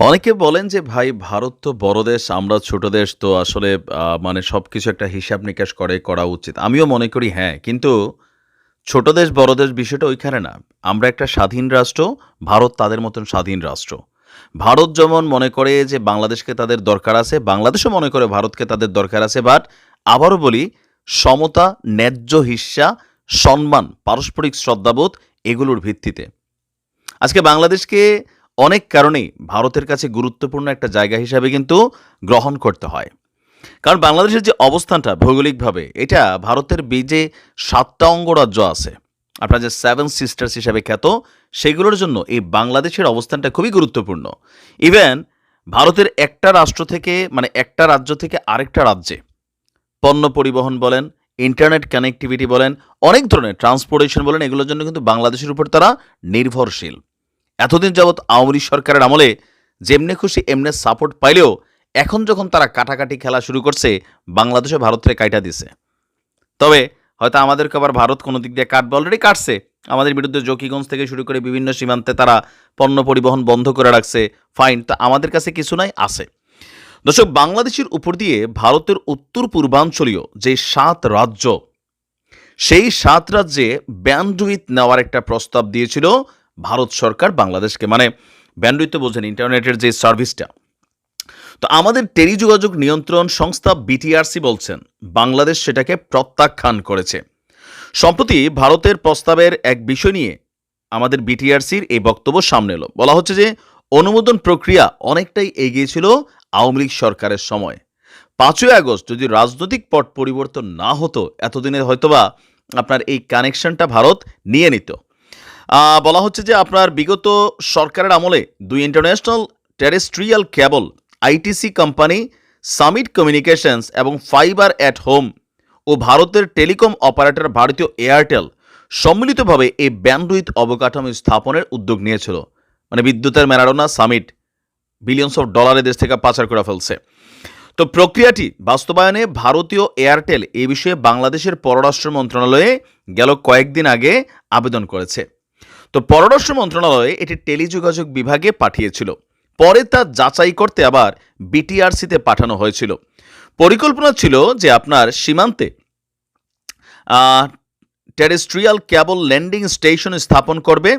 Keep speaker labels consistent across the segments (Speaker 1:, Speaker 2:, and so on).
Speaker 1: অনেকে বলেন যে ভাই ভারত তো বড় দেশ, আমরা ছোট দেশ তো আসলে মানে সবকিছু একটা হিসাব নিকাশ করে করা উচিত। আমিও মনে করি হ্যাঁ, কিন্তু ছোট দেশ বড় দেশ বিষয়টা ওইখানে না। আমরা একটা স্বাধীন রাষ্ট্র, ভারত তাদের মতন স্বাধীন রাষ্ট্র। ভারত যেমন মনে করে যে বাংলাদেশকে তাদের দরকার আছে, বাংলাদেশও মনে করে ভারতকে তাদের দরকার আছে। বাট আবারও বলি সমতা, ন্যায্য হিস্যা, সম্মান, পারস্পরিক শ্রদ্ধাবোধ এগুলোর ভিত্তিতে। আজকে বাংলাদেশকে অনেক কারণেই ভারতের কাছে গুরুত্বপূর্ণ একটা জায়গা হিসাবে কিন্তু গ্রহণ করতে হয়। কারণ বাংলাদেশের যে অবস্থানটা ভৌগোলিকভাবে এটা ভারতের যে ৭ টা অঙ্গরাজ্য আছে, আপনার যে সেভেন সিস্টার্স হিসাবে খ্যাত, সেগুলোর জন্য এই বাংলাদেশের অবস্থানটা খুবই গুরুত্বপূর্ণ। ইভেন ভারতের একটা রাষ্ট্র থেকে মানে একটা রাজ্য থেকে আরেকটা রাজ্যে পণ্য পরিবহন বলেন, ইন্টারনেট কানেক্টিভিটি বলেন, অনেক ধরনের ট্রান্সপোর্টেশন বলেন, এগুলোর জন্য কিন্তু বাংলাদেশের উপর তারা নির্ভরশীল। এতদিন যাবৎ আওয়ামী সরকারের আমলে যেমনে খুশি এমনে সাপোর্ট পাইলেও এখন যখন তারা কাটাকাটি খেলা শুরু করছে, বাংলাদেশও ভারতরে কাইটা দিছে। তবে হয়তো আমাদেরকে আবার ভারত কোনো দিক দিয়ে কাটবে, অলরেডি কাটছে। আমাদের বিরুদ্ধে জকিগঞ্জ থেকে শুরু করে বিভিন্ন সীমান্তে তারা পণ্য পরিবহন বন্ধ করে রাখছে। ফাইন, তো আমাদের কাছে কিছু নাই, আছে। দর্শক বাংলাদেশের উপর দিয়ে ভারতের উত্তর পূর্বাঞ্চলীয় যে সাত রাজ্য, সেই সাত রাজ্যে ব্যান্ডউইথ নেওয়ার একটা প্রস্তাব দিয়েছিল ভারত সরকার বাংলাদেশকে। মানে ব্যান্ডউইথ তো বোঝেন ইন্টারনেটের যে সার্ভিসটা। তো আমাদের টেলিযোগাযোগ নিয়ন্ত্রণ সংস্থা বিটিআরসি বলছেন, বাংলাদেশ সেটাকে প্রত্যাখ্যান করেছে। সম্প্রতি ভারতের প্রস্তাবের এক বিষয় নিয়ে আমাদের বিটিআরসির এই বক্তব্য সামনে এলো। বলা হচ্ছে যে অনুমোদন প্রক্রিয়া অনেকটাই এগিয়ে ছিল আওয়ামী লীগ সরকারের সময়। পাঁচই আগস্ট যদি রাজনৈতিক পট পরিবর্তন না হতো, এতদিনে হয়তোবা আপনার এই কানেকশনটা ভারত নিয়ে নিত। বলা হচ্ছে যে আপনার বিগত সরকারের আমলে দুই international terrestrial cable ITC company Summit communications এবং ফাইবার অ্যাট হোম ও ভারতের টেলিকম অপারেটর ভারতীয় এয়ারটেল সম্মিলিতভাবে এই ব্যান্ডউইথ অবকাঠামো স্থাপনের উদ্যোগ নিয়েছিল। মানে বিদ্যুতের Maradona Summit billions of dollar এদেশ থেকে পাচার করে ফেলছে। তো প্রক্রিয়াটি বাস্তবায়নে ভারতীয় এয়ারটেল এ বিষয়ে বাংলাদেশের পররাষ্ট্র মন্ত্রণালয়ে গেল কয়েকদিন আগে আবেদন করেছে। তো পররাষ্ট্র মন্ত্রণালয় এটি টেলিযোগাযোগ বিভাগে পাঠিয়েছিল। পরে তা যাচাই করতে আবার বিটিআরসিতে পাঠানো হয়েছিল। পরিকল্পনা ছিল যে আপনার সীমান্তে টেরেস্ট্রিয়াল ক্যাবল ল্যান্ডিং স্টেশন স্থাপন করবে।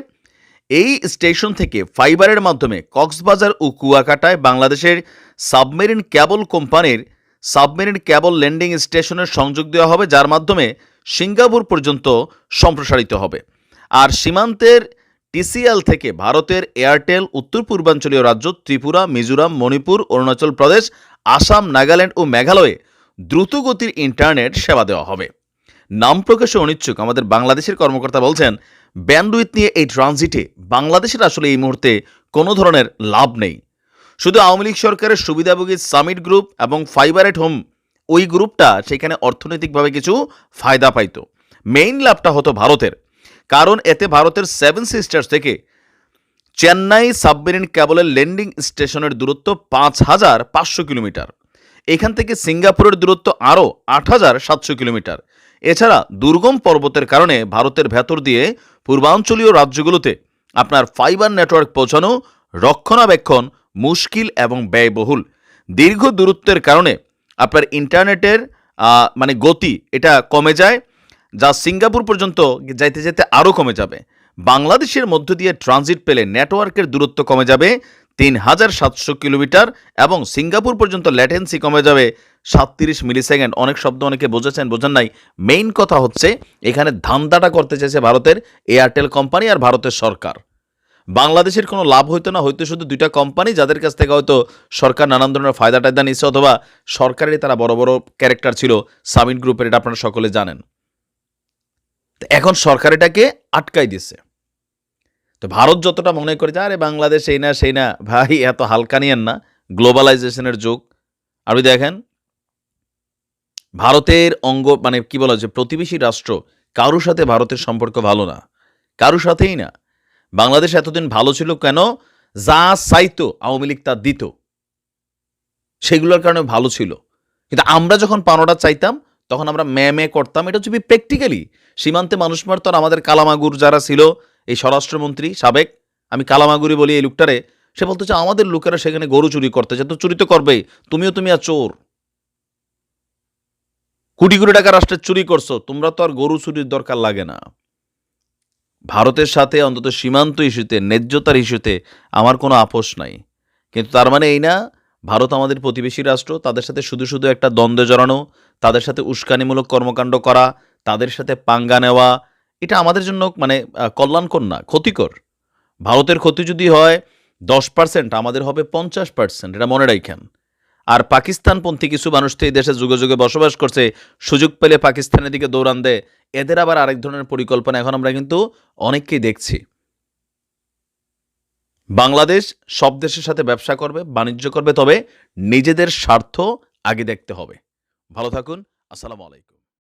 Speaker 1: এই স্টেশন থেকে ফাইবারের মাধ্যমে কক্সবাজার ও কুয়াকাটায় বাংলাদেশের সাবমেরিন ক্যাবল কোম্পানির সাবমেরিন ক্যাবল ল্যান্ডিং স্টেশনের সংযোগ দেওয়া হবে, যার মাধ্যমে সিঙ্গাপুর পর্যন্ত সম্প্রসারিত হবে। আর সীমান্তের টিসিএল থেকে ভারতের এয়ারটেল উত্তর পূর্বাঞ্চলীয় রাজ্য ত্রিপুরা, মিজোরাম, মণিপুর, অরুণাচল প্রদেশ, আসাম, নাগাল্যান্ড ও মেঘালয়ে দ্রুতগতির ইন্টারনেট সেবা দেওয়া হবে। নাম প্রকাশে অনিচ্ছুক আমাদের বাংলাদেশের কর্মকর্তা বলছেন, ব্যান্ডউইথ নিয়ে এই ট্রানজিটে বাংলাদেশের আসলে এই মুহূর্তে কোনো ধরনের লাভ নেই। শুধু আওয়ামী লীগ সরকারের সুবিধাভোগী সামিট গ্রুপ এবং ফাইবার অ্যাট হোম ওই গ্রুপটা সেখানে অর্থনৈতিকভাবে কিছু ফায়দা পাইত। মেইন লাভটা হতো ভারতের। কারণ এতে ভারতের সেভেন সিস্টার্স থেকে চেন্নাই সাবমেরিন ক্যাবলের ল্যান্ডিং স্টেশনের দূরত্ব ৫,৫০০ কিলোমিটার। এখান থেকে সিঙ্গাপুরের দূরত্ব আরও ৮,৭০০ কিলোমিটার। এছাড়া দুর্গম পর্বতের কারণে ভারতের ভেতর দিয়ে পূর্বাঞ্চলীয় রাজ্যগুলোতে আপনার ফাইবার নেটওয়ার্ক পৌঁছানো রক্ষণাবেক্ষণ মুশকিল এবং ব্যয়বহুল। দীর্ঘ দূরত্বের কারণে আপনার ইন্টারনেটের মানে গতি এটা কমে যায়, যা সিঙ্গাপুর পর্যন্ত যাইতে, যেতে আরও কমে যাবে। বাংলাদেশের মধ্য দিয়ে ট্রানজিট পেলে নেটওয়ার্কের দূরত্ব কমে যাবে ৩,৭০০ কিলোমিটার এবং সিঙ্গাপুর পর্যন্ত ল্যাটেন্সি কমে যাবে সাতত্রিশ মিলি সেকেন্ড অনেক শব্দ অনেকে বোঝেছেন বোঝেন নাই। মেইন কথা হচ্ছে এখানে ধান্দাটা করতে চাইছে ভারতের এয়ারটেল কোম্পানি আর ভারতের সরকার। বাংলাদেশের কোনো লাভ হইতো না, হয়তো শুধু দুইটা কোম্পানি যাদের কাছ থেকে হয়তো সরকার নানান ধরনের ফায়দা-টায়দা নিচ্ছে অথবা সরকারেরই তারা বড়, বড় ক্যারেক্টার ছিল সামিট গ্রুপের এটা আপনারা সকলে জানেন। এখন সরকার এটাকে আটকাই দিছে। তো ভারত যতটা মনে করে যে আরে বাংলাদেশ এই না সেই না, ভাই এত হালকা নিয়েন না। গ্লোবালাইজেশনের যুগ। আপনি দেখেন ভারতের অঙ্গ মানে কি বলা যে প্রতিবেশী রাষ্ট্র কারও সাথে ভারতের সম্পর্ক ভালো না। কারও সাথেই না। বাংলাদেশ এতদিন ভালো ছিল কেন? যা চাইতো আওয়ামী লীগ তা দিত। সেগুলোর কারণে ভালো ছিল। কিন্তু আমরা যখন পাওনাটা চাইতাম তখন আমরা ম্যাঁ, ম্যাঁ করতাম। এটা হচ্ছে প্র্যাকটিক্যালি সীমান্তে মানুষ মারতো আর আমাদের কালামাগুর যারা ছিল এই স্বরাষ্ট্রমন্ত্রী সাবেক, আমি কালামাগুরি বলি এই লোকটারে, সে বলতে চায় আমাদের লোকেরা সেখানে গরু চুরি করতে চায় তো চুরি তো করবেই। তুমিও তুমি আর চোর। কোটি কোটি টাকা রাষ্ট্রের চুরি করছ তোমরা তো আর গরু চুরির দরকার লাগে না। ভারতের সাথে অন্তত সীমান্ত ইস্যুতে ন্যায্যতার ইস্যুতে আমার কোনো আপোষ নাই। কিন্তু তার মানে এই না ভারত আমাদের প্রতিবেশী রাষ্ট্র, তাদের সাথে শুধু শুধু একটা দ্বন্দ্বে জড়ানো, তাদের সাথে উস্কানিমূলক কর্মকাণ্ড করা, তাদের সাথে পাঙ্গা নেওয়া, এটা আমাদের জন্য মানে কল্যাণকর না, ক্ষতিকর। ভারতের ক্ষতি যদি হয়, দশ পার্সেন্ট আমাদের হবে পঞ্চাশ পার্সেন্ট এটা মনে রাখেন। আর পাকিস্তানপন্থী কিছু মানুষ তো এই দেশে যুগে যুগে বসবাস করছে, সুযোগ পেলে পাকিস্তানের দিকে দৌড়ান দেয়, এদের আবার আরেক ধরনের পরিকল্পনা এখন আমরা কিন্তু অনেককেই দেখছি। বাংলাদেশ সব দেশের সাথে ব্যবসা করবে, বাণিজ্য করবে, তবে নিজেদের স্বার্থ আগে দেখতে হবে। ভালো থাকুন, আসসালামু আলাইকুম।